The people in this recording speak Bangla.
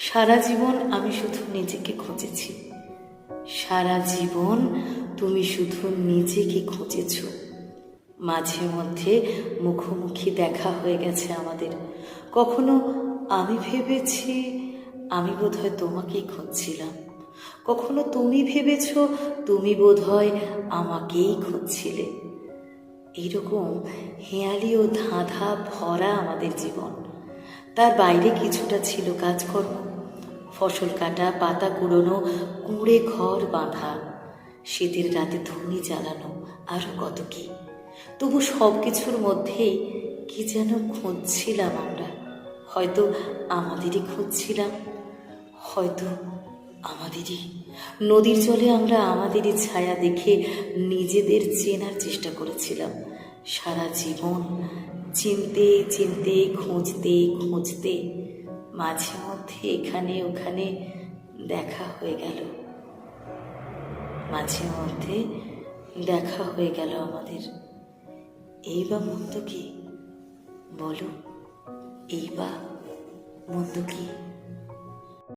সারা জীবন আমি শুধু নিজেকে খুঁজেছি। সারা জীবন তুমি শুধু নিজেকে খুঁজেছ। মাঝে মধ্যে মুখোমুখি দেখা হয়ে গেছে আমাদের। কখনো আমি ভেবেছি, আমি বোধহয় তোমাকেই খুঁজছিলাম। কখনো তুমি ভেবেছ, তুমি বোধহয় আমাকেই খুঁজছিলে। এইরকম হেয়ালি ও ধাঁধা ভরা আমাদের জীবন। তার বাইরে কিছুটা ছিল কাজকর্ম। ফসল কাটা, পাতা কুড়োনো, কুঁড়ে ঘর বাঁধা। শীতের রাতে ধুনি জ্বালানো আরও কত কি? তবু সব কিছুর মধ্যেই কি যেন খুঁজছিলাম আমরা। হয়তো আমাদেরই খুঁজছিলাম, হয়তো আমাদেরই। নদীর জলে আমরা আমাদেরই ছায়া দেখে নিজেদের চেনার চেষ্টা করেছিলাম। সারা জীবন চিনতে চিনতে, খুঁজতে খুঁজতে। মাঝে মধ্যে এখানে, ওখানে দেখা হয়ে গেল। মাঝে মধ্যে দেখা হয়ে গেল আমাদের। এই বা মন্দ কি? বলো এই বা মন্দ কি?